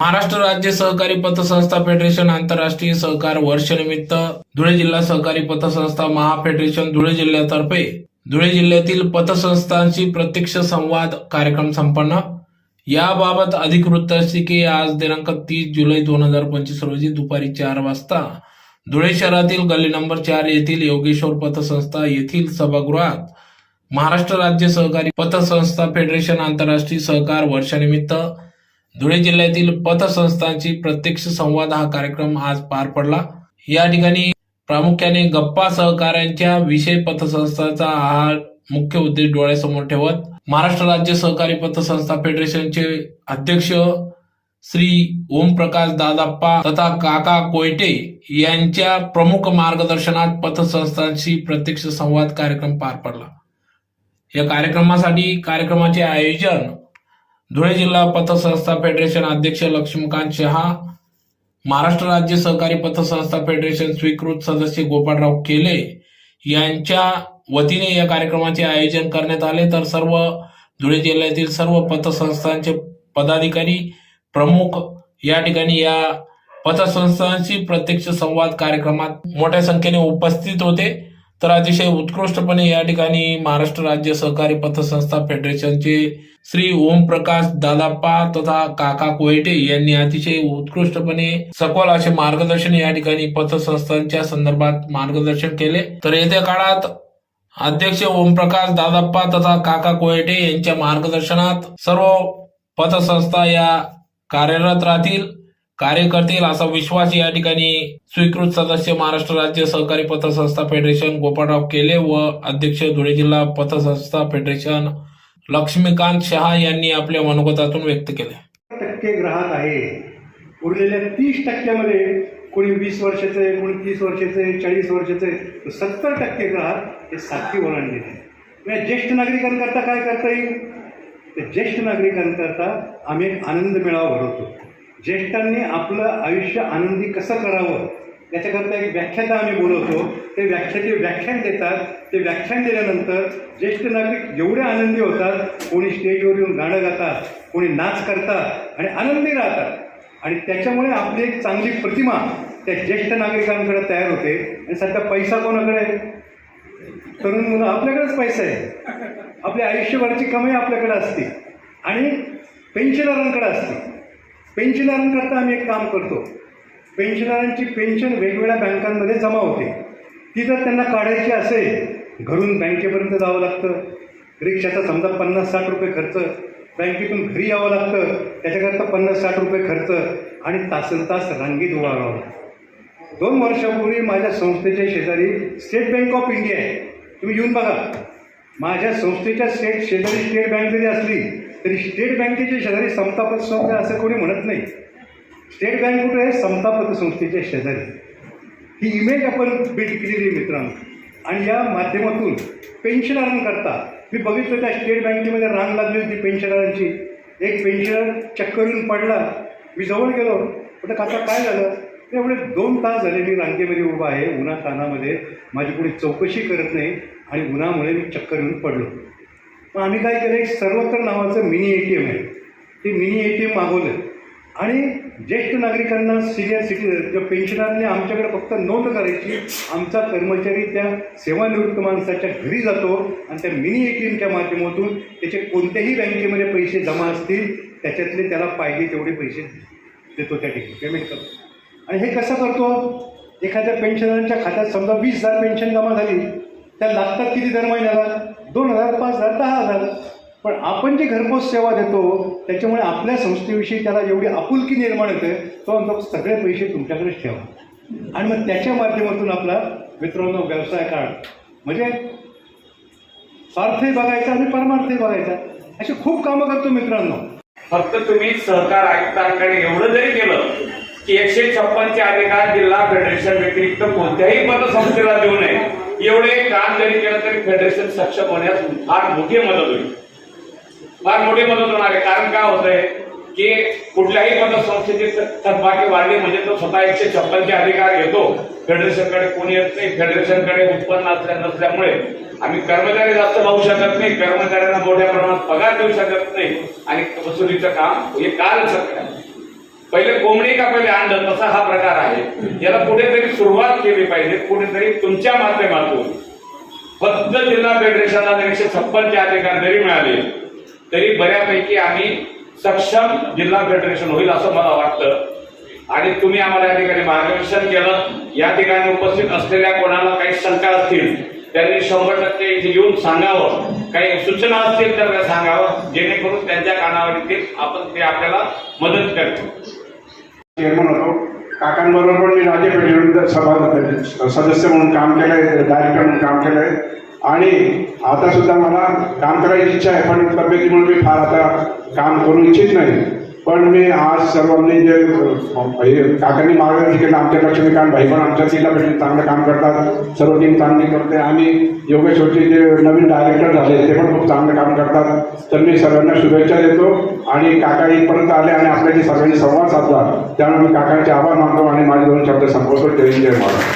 महाराष्ट्र राज्य सहकारी पतसंस्था फेडरेशन आंतरराष्ट्रीय सहकार वर्षनिमित्त धुळे जिल्हा सहकारी पतसंस्था महाफेडरेशन धुळे जिल्ह्यातर्फे धुळे जिल्ह्यातील पतसंस्थांशी प्रत्यक्ष संवाद कार्यक्रम संपन्न. याबाबत अधिक वृत्तांतिके आज दिनांक तीस जुलै दोन हजार पंचवीस रोजी दुपारी चार वाजता धुळे शहरातील गल्ली नंबर चार येथील योगेश्वर पतसंस्था येथील सभागृहात महाराष्ट्र राज्य सहकारी पतसंस्था फेडरेशन आंतरराष्ट्रीय सहकार वर्षानिमित्त धुळे जिल्ह्यातील पतसंस्थांची प्रत्यक्ष संवाद हा कार्यक्रम आज पार पडला. या ठिकाणी प्रामुख्याने गप्पा सहकाऱ्यांच्या विषय पतसंस्थाचा हा मुख्य उद्देश डोळ्यासमोर ठेवत महाराष्ट्र राज्य सहकारी पतसंस्था फेडरेशनचे अध्यक्ष श्री ओमप्रकाश दादाप्पा तथा काका कोयटे यांच्या प्रमुख मार्गदर्शनात पतसंस्थांशी प्रत्यक्ष संवाद कार्यक्रम पार पडला. या कार्यक्रमासाठी कार्यक्रमाचे आयोजन धुळे जिल्हा पतसंस्था फेडरेशन अध्यक्ष लक्ष्मीकांत शहा महाराष्ट्र राज्य सहकारी पतसंस्था फेडरेशन स्वीकृत सदस्य गोपाळराव केले यांच्या वतीने या कार्यक्रमाचे आयोजन करण्यात आले. तर सर्व धुळे जिल्ह्यातील सर्व पतसंस्थांचे पदाधिकारी प्रमुख या ठिकाणी या पतसंस्थांशी प्रत्यक्ष संवाद कार्यक्रमात मोठ्या संख्येने उपस्थित होते. तर अतिशय उत्कृष्टपणे या ठिकाणी महाराष्ट्र राज्य सहकारी पतसंस्था फेडरेशनचे श्री ओमप्रकाश दादाप्पा तथा काका कोयटे यांनी अतिशय उत्कृष्टपणे सखोल असे मार्गदर्शन या ठिकाणी पतसंस्थांच्या संदर्भात मार्गदर्शन केले. तर येत्या काळात अध्यक्ष ओमप्रकाश दादाप्पा तथा काका कोयटे यांच्या मार्गदर्शनात सर्व पतसंस्था या कार्यरत राहतील कार्य करतील असा विश्वास या ठिकाणी स्वीकृत सदस्य महाराष्ट्र राज्य सहकारी पतसंस्था फेडरेशन गोपाळराव केले व अध्यक्ष धुळे जिल्हा पतसंस्था फेडरेशन लक्ष्मीकांत शहा यांनी आपल्या मनोगतातून व्यक्त केले. टक्के ग्राहक आहे. उरलेल्या तीस टक्क्यामध्ये कोणी वीस वर्षाचे कोणी तीस वर्षाचे चाळीस वर्षाचे सत्तर टक्के ग्राहक हे साथी ओलांडलेले दिले म्हणजे ज्येष्ठ नागरिकांकरता काय करता येईल? तर ज्येष्ठ नागरिकांकरता आम्ही एक आनंद मेळावा भरवतो. ज्येष्ठांनी आपलं आयुष्य आनंदी कसं करावं? याच्याकरता एक व्याख्याता आम्ही बोलवतो. ते व्याख्याचे व्याख्यान देतात. ते व्याख्यान दिल्यानंतर ज्येष्ठ नागरिक एवढे आनंदी होतात कोणी स्टेजवर येऊन गाणं गातात कोणी नाच करतात आणि आनंदी राहतात. आणि त्याच्यामुळे आपली एक चांगली प्रतिमा त्या ज्येष्ठ नागरिकांकडे तयार होते. आणि सध्या पैसा कोणाकडे आहे? तरुण मुलं आपल्याकडेच पैसा आहे. आपल्या आयुष्यभराची कमाई आपल्याकडे असते. आणि पेन्शनरांकडे असते. पेन्शनरांकरता आम्ही एक काम करतो. पेन्शनरांची पेन्शन वेगवेगळ्या बँकांमध्ये जमा होते. ती जर त्यांना काढायची असेल घरून बँकेपर्यंत जावं लागतं. रिक्षाचा समजा पन्नास साठ रुपये खर्च बँकेतून घरी यावं लागतं त्याच्याकरता पन्नास साठ रुपये खर्च आणि तासन तास रांगेत उभा राहावं. लागतं दोन वर्षापूर्वी माझ्या संस्थेच्या शेजारी स्टेट बँक ऑफ इंडिया आहे. तुम्ही येऊन बघा. माझ्या संस्थेच्या स्टेट शेजारी स्टेट बँक जरी असली तरी स्टेट बँकेच्या शेजारी समता संस्था असं कोणी म्हणत नाही. स्टेट बँक कुठे आहे? समता पतसंस्थेच्या शेजारी. ही इमेज आपण बिल्ड केलेली आहे मित्रांनो. आणि या माध्यमातून पेन्शनरांकरता मी बघितलं त्या स्टेट बँकेमध्ये रांग लागली होती पेन्शनरांची एक पेन्शनर चक्करून पडला. मी जवळ गेलो. म्हटलं काका काय झालं? त्यामुळे दोन तास झाले मी रांगेमध्ये उभा आहे. उन्हा तानामध्ये माझी कोणी चौकशी करत नाही आणि उन्हामुळे मी चक्कर येऊन पडलो. मग आम्ही काय केलं? एक सर्वत्र नावाचं मिनी ए टी एम आहे. ते मिनी ए टी एम मागवलं. आणि ज्येष्ठ नागरिकांना सिनियर सिटीजन पेन्शनरने आमच्याकडे फक्त नोंद करायची आमचा कर्मचारी त्या सेवानिवृत्त माणसाच्या घरी जातो आणि त्या मिनी ए टी एमच्या माध्यमातून त्याचे कोणत्याही बँकेमध्ये पैसे जमा असतील त्याच्यातले त्याला पाहिजे तेवढे पैसे देतो त्या ठिकाणी पेमेंट करतो. आणि हे कसं करतो? एखाद्या पेन्शनरांच्या खात्यात समजा वीस हजार पेन्शन जमा झाली त्या लागतात किती दर महिन्याला? दोन हजार पाच हजार दहा हजार. पण आपण जे घरपोच सेवा देतो त्याच्यामुळे आपल्या संस्थेविषयी त्याला एवढी आपुलकी निर्माण होते तो म्हणतो सगळे पैसे तुमच्याकडेच ठेवा. आणि मग त्याच्या माध्यमातून आपला मित्रांनो व्यवसाय काढ. म्हणजे स्वार्थही बघायचा आणि परमार्थही बघायचा. अशी खूप कामं करतो मित्रांनो. फक्त तुम्ही सहकार आयुक्तांकडे एवढं जरी केलं की एकशे छप्पनचे अधिकार जिल्हा फेडरेशन व्यतिरिक्त कोणत्याही पतसंस्थेला देऊ नये. एवढे काम जरी केलं तरी फेडरेशन सक्षम होण्यास फार मोठी मदत होईल. फार मोठी मदत होणार आहे. कारण काय होतंय की कुठल्याही पतसंस्थेची थकबाकी वाढली म्हणजे तो स्वतः एकशे छप्पनचे अधिकार घेतो. फेडरेशनकडे कोणी येत नाही. फेडरेशनकडे उत्पन्न असल्या नसल्यामुळे आम्ही कर्मचारी जास्त लावू शकत नाही. कर्मचाऱ्यांना मोठ्या प्रमाणात पगार देऊ शकत नाही. आणि वसुलीचं काम हे काल शक्य पहिले कोंबडी का पहिले आणलं तसा हा प्रकार आहे. याला कुठेतरी सुरुवात केली पाहिजे. कुठेतरी तुमच्या माध्यमातून फक्त जिल्हा फेडरेशनला एकशे छप्पनचे अधिकार जरी मिळाले तरी बऱ्यापैकी आम्ही सक्षम जिल्हा फेडरेशन होईल असं मला वाटतं. आणि तुम्ही आम्हाला या ठिकाणी मार्गदर्शन केलं. या ठिकाणी उपस्थित असलेल्या कोणाला काही शंका असतील त्यांनी शंभर टक्के इथे येऊन सांगावं. काही सूचना असतील तर त्या सांगावं. जेणेकरून त्यांच्या कानावर येतील आपण ते आपल्याला मदत करतो चेअरमन होतो. काकांबरोबर मी राज्य पेट्रोलियम सभा सदस्य म्हणून काम केलंय डायरेक्टर म्हणून काम केलंय. आणि आता सुद्धा मला काम करायची इच्छा आहे पण तब्येतीमुळे मी फार आता काम करू इच्छित नाही. पण मी आज सर्वांनी जे काकांनी मार्गदर्शन केलं आमच्या लक्ष्मीकांत भाई पण आमच्या तिला भेटून चांगलं काम करतात. सर्व टीम चांगली करते. आणि योगेश्वरचे जे नवीन डायरेक्टर झाले ते पण खूप चांगलं काम करतात. तर मी सर्वांना शुभेच्छा देतो. आणि काका इथपर्यंत आले आणि आपल्याशी सर्वांनी संवाद साधला त्यामुळे मी काकांचे आभार मानतो आणि माझे दोन शब्द संपवतो. जय जय महाराज